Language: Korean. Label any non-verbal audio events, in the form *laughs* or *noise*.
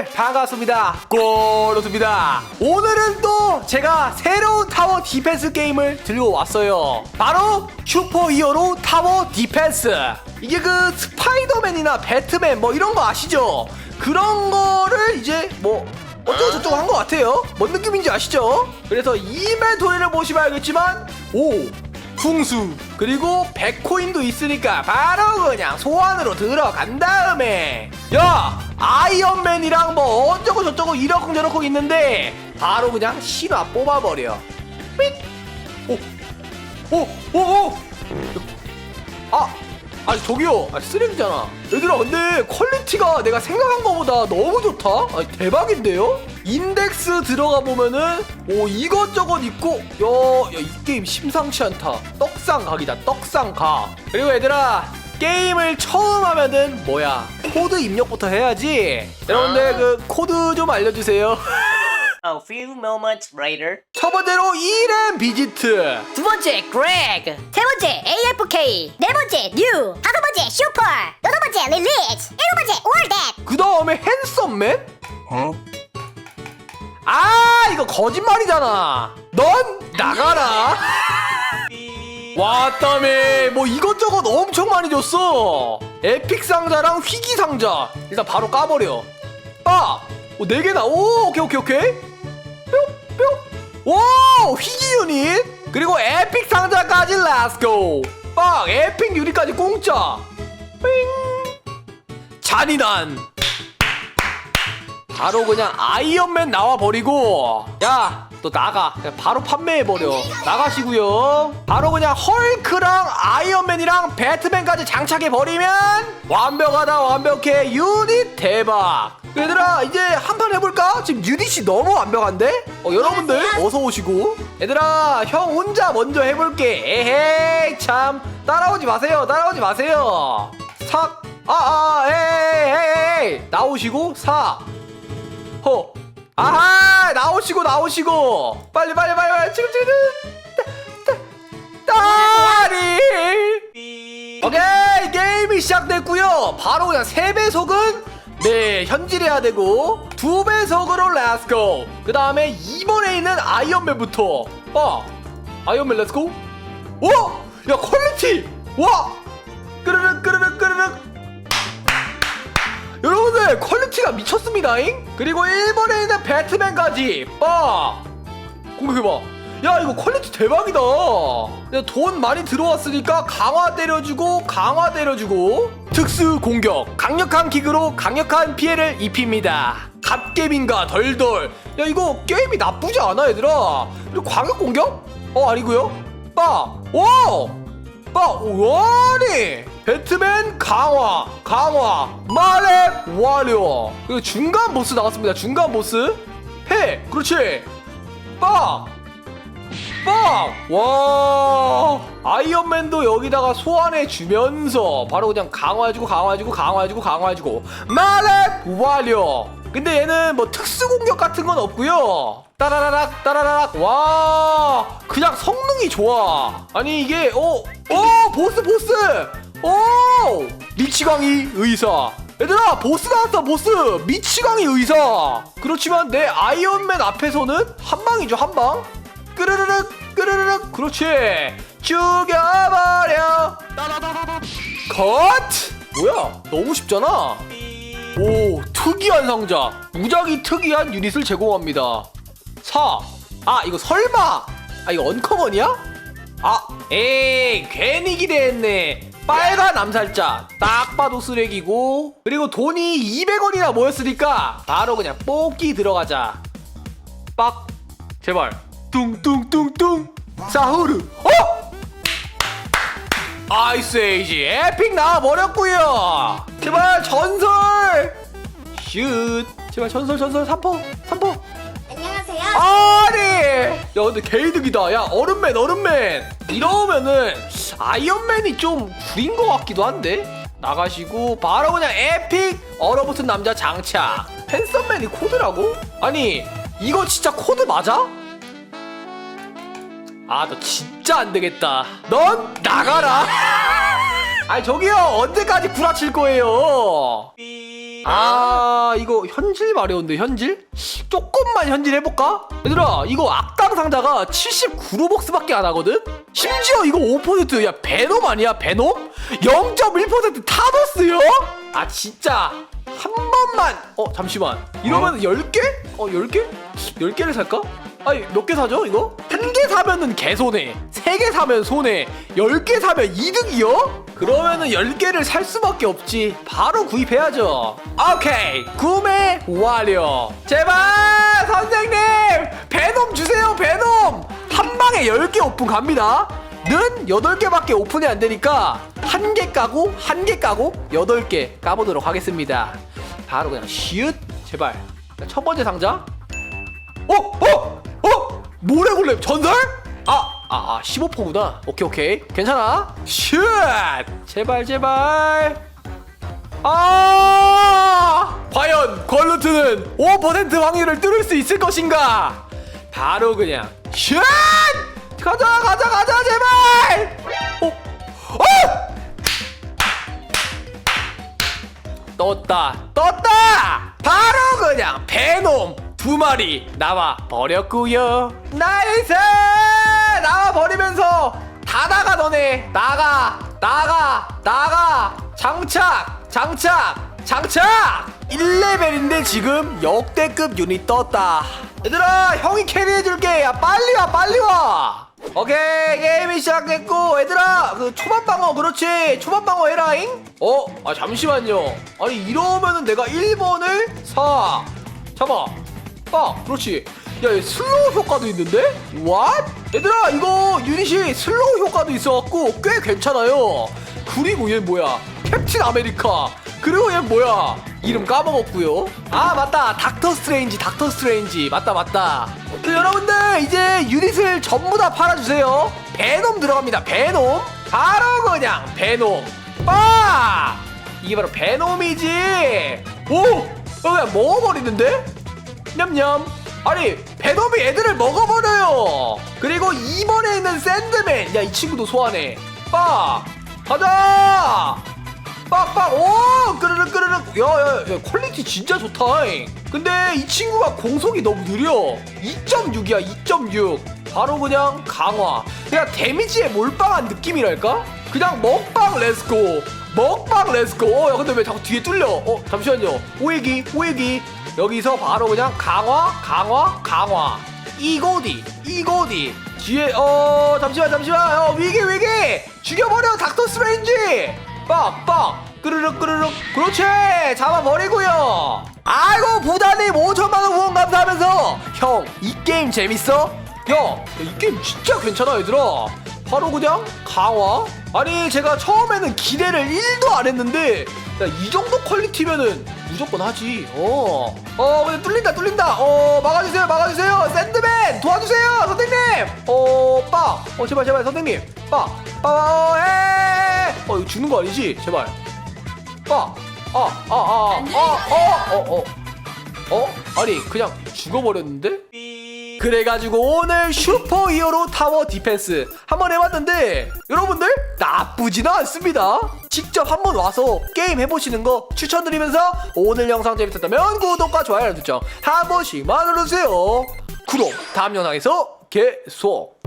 여러분들 반갑습니다. 꼬르습니다. 오늘은 또 제가 새로운 타워 디펜스 게임을 들고 왔어요. 바로 슈퍼 히어로 타워 디펜스. 이게 그 스파이더맨이나 배트맨 뭐 이런 거 아시죠? 그런 거를 이제 뭐 어쩌고 저쩌고 한 것 같아요. 뭔 느낌인지 아시죠? 그래서 이메토리를 보시면 알겠지만 오 풍수. 그리고 100코인도 있으니까 바로 그냥 소환으로 들어간 다음에 야 아이언맨이랑 뭐 어쩌고 저쩌고 이러쿵 저러쿵 있는데 바로 그냥 신화 뽑아버려. 오오 오 오! 아! 아니 저기요. 아, 쓰레기잖아. 얘들아 근데 퀄리티가 내가 생각한 것보다 너무 좋다. 아니, 대박인데요? 인덱스 들어가 보면은 오 이것저것 있고 야이 게임 심상치 않다. 떡상 각이다. 떡상 각. 그리고 얘들아 게임을 처음 하면은 뭐야 코드 입력부터 해야지. 여러분들 그 코드 좀 알려주세요. *laughs* A few moments later. 첫 번째로 이렘 비지트. 두 번째 그렉 세 번째 AFK 네 번째 뉴 다섯 번째 슈퍼 여섯 번째 릴리즈 일곱 번째 월댓 그 다음에 핸섬맨? 아 이거 거짓말이잖아. 넌 나가라 *laughs* 왔다며. 뭐 이것저것 엄청 많이 줬어. 에픽 상자랑 휘기 상자. 일단 바로 까버려. 빠! 오, 네오 오케이 오케이 오케이. 뿅뿅오 휘기 유닛. 그리고 에픽 상자까지 렛츠고 빡 에픽 유닛까지 공짜. 삥. 잔인한. 바로 그냥 아이언맨 나와버리고. 야 또 나가. 그냥 바로 판매해버려. 나가시고요. 바로 그냥 헐크랑 아이언맨이랑 배트맨까지 장착해버리면 완벽하다 완벽해. 유닛 대박. 얘들아 이제 한 판 해볼까? 지금 유닛이 너무 완벽한데? 어 여러분들 어서 오시고. 얘들아 형 혼자 먼저 해볼게. 에헤이 참. 따라오지 마세요 따라오지 마세요. 삭. 아아 에이 에이 에이. 나오시고 사. 허. 아하 나오시고 나오시고. 빨리 빨리 빨리 빨리. 지금 지금 딸이 오케이 게임이 시작됐고요. 바로 그냥 3배속은 네 현질해야 되고 2배속으로 렛츠고 그 다음에 이번에 있는 아이언맨부터. 아 아이언맨 렛츠고 와! 야 퀄리티! 와! 끄르륵 끄르륵 끄르륵 여러분들 퀄리티가 미쳤습니다잉? 그리고 일본에 있는 배트맨까지. 빠 공격해봐. 야 이거 퀄리티 대박이다. 야, 돈 많이 들어왔으니까 강화 때려주고 강화 때려주고. 특수 공격. 강력한 킥으로 강력한 피해를 입힙니다. 갓게임인가 덜덜. 야 이거 게임이 나쁘지 않아 얘들아. 그리고 광역 공격? 어 아니고요. 빠오! 빠. 와니 배트맨 강화 강화 마렙 완료. 그리고 중간 보스 나왔습니다. 중간 보스. 패 그렇지. 빡 빡 와. 아이언맨도 여기다가 소환해 주면서 바로 그냥 강화해주고 강화해주고 강화해주고 강화해주고. 마렙 완료. 근데 얘는 뭐 특수 공격 같은 건 없고요. 따라라락 따라라락. 와. 그냥 성능이 좋아. 아니 이게 어, 어 보스 보스. 오 미치광이 의사. 얘들아 보스 나왔다 보스. 미치광이 의사. 그렇지만 내 아이언맨 앞에서는 한 방이죠 한방. 끄르르륵 끄르르륵. 그렇지. 죽여버려. 컷! 뭐야? 너무 쉽잖아. 오 특이한 상자. 무작위 특이한 유닛을 제공합니다. 4. 아 이거 설마. 아 이거 언커먼이야? 아 에이 괜히 기대했네 빨간 암살자 딱 봐도 쓰레기고 그리고 돈이 200원이나 모였으니까 바로 그냥 뽑기 들어가자. 빡. 제발. 뚱뚱뚱뚱. 사후르. 어? 아이스 에이지 에픽 나와버렸구요. 제발 전설. 슛. 제발 전설 전설. 3포 3포. 안녕하세요. 아니. 야 근데 개이득이다. 야 얼음맨 얼음맨. 이러면은 아이언맨이 좀 구린 것 같기도 한데 나가시고 바로 그냥 에픽 얼어붙은 남자 장착 팬썸맨이 코드라고? 아니 이거 진짜 코드 맞아? 아 너 진짜 안 되겠다 넌 나가라 *laughs* 아니 저기요 언제까지 구라칠 거예요 아 이거 현질 마려운데 현질? 조금만 현질 해볼까? 얘들아 이거 악당 상자가 79로벅스밖에 안 하거든? 심지어 이거 5%야 베놈 아니야 베놈? 0.1% 타더스요? 아 진짜 한 번만 어 잠시만 이러면 10개? 어 10개? 10개를 살까? 아니 몇 개 사죠 이거? 한 개 사면은 개손해 세 개 사면 손해 10개 사면 이득이요? 그러면은 10개를 살 수밖에 없지 바로 구입해야죠 오케이 구매 완료 제발 선생님 베놈 주세요 베놈! 한 방에 10개 오픈 갑니다. 는 8개밖에 오픈이 안 되니까 한 개 까고 한 개 까고 8개 까보도록 하겠습니다. 바로 그냥 시읒 제발. 첫 번째 상자. 어? 어? 어? 모래골렘 전설? 아, 아, 아 15%구나. 오케이 오케이. 괜찮아? 슛! 제발 제발. 아! 과연 걸루트는 5% 확률을 뚫을 수 있을 것인가 바로 그냥 슛! 가자 가자 가자 제발! 어? 어? 떴다. 떴다! 바로 그냥 베놈 두 마리 나와 버렸구요. 나이스! 나와 버리면서 다 나가 너네. 나가 나가 나가. 장착 장착 장착! 1레벨인데 지금 역대급 유닛 떴다 얘들아 형이 캐리해줄게. 야 빨리 와 빨리 와. 오케이 게임이 시작됐고 얘들아 그 초반 방어 그렇지. 초반 방어 해라잉? 어? 아 잠시만요. 아니 이러면은 내가 1번을 사. 잡아. 아 그렇지. 야 얘 슬로우 효과도 있는데? What? 얘들아 이거 유닛이 슬로우 효과도 있어갖고 꽤 괜찮아요. 그리고 얘 뭐야? 캡틴 아메리카 그리고 얘 뭐야? 이름 까먹었고요. 아 맞다. 닥터 스트레인지 닥터 스트레인지. 맞다 맞다. 그 여러분들 이제 유닛을 전부 다 팔아주세요. 베놈 들어갑니다. 베놈. 바로 그냥 베놈. 빠! 이게 바로 베놈이지. 오! 어, 그냥 먹어버리는데? 냠냠. 아니 베놈이 애들을 먹어버려요. 그리고 2번에 있는 샌드맨. 야 이 친구도 소환해. 빠! 가자 빡빡. 오 끄르륵 끄르륵. 야야야 퀄리티 진짜 좋다 근데 이 친구가 공속이 너무 느려. 2.6이야 2.6 바로 그냥 강화. 그냥 데미지에 몰빵한 느낌이랄까? 그냥 먹방 렛츠고 먹방 렛츠고 어, 야 근데 왜 자꾸 뒤에 뚫려? 어 잠시만요. 오얘기 오얘기. 여기서 바로 그냥 강화 강화 강화. 이고디 이고디. 뒤에 어 잠시만 잠시만. 어 위기 위기. 죽여버려 닥터 스트레인지 빡빡. 끄르륵 끄르륵. 그렇지. 잡아버리고요. 아이고 부단님 5천만원 후원 감사하면서. 형 이 게임 재밌어? 야이 게임 진짜 괜찮아 얘들아. 바로 그냥 강화. 아니 제가 처음에는 기대를 1도 안 했는데 야 이 정도 퀄리티면은 무조건 하지. 어. 어 근데 뚫린다 뚫린다. 어 막아주세요 막아주세요. 샌드맨 도와주세요 선생님. 어빠어 제발 제발 선생님. 빠빠에 어 이거 죽는 거 아니지? 제발. 빠아아 아 아 어 어 어? 아니 그냥 죽어버렸는데? 그래가지고 오늘 슈퍼 히어로 타워 디펜스 한번 해봤는데 여러분들 나쁘지는 않습니다. 직접 한번 와서 게임 해보시는 거 추천드리면서 오늘 영상 재밌었다면 구독과 좋아요 설정 한 번씩만 눌러주세요. 그럼 다음 영상에서 계속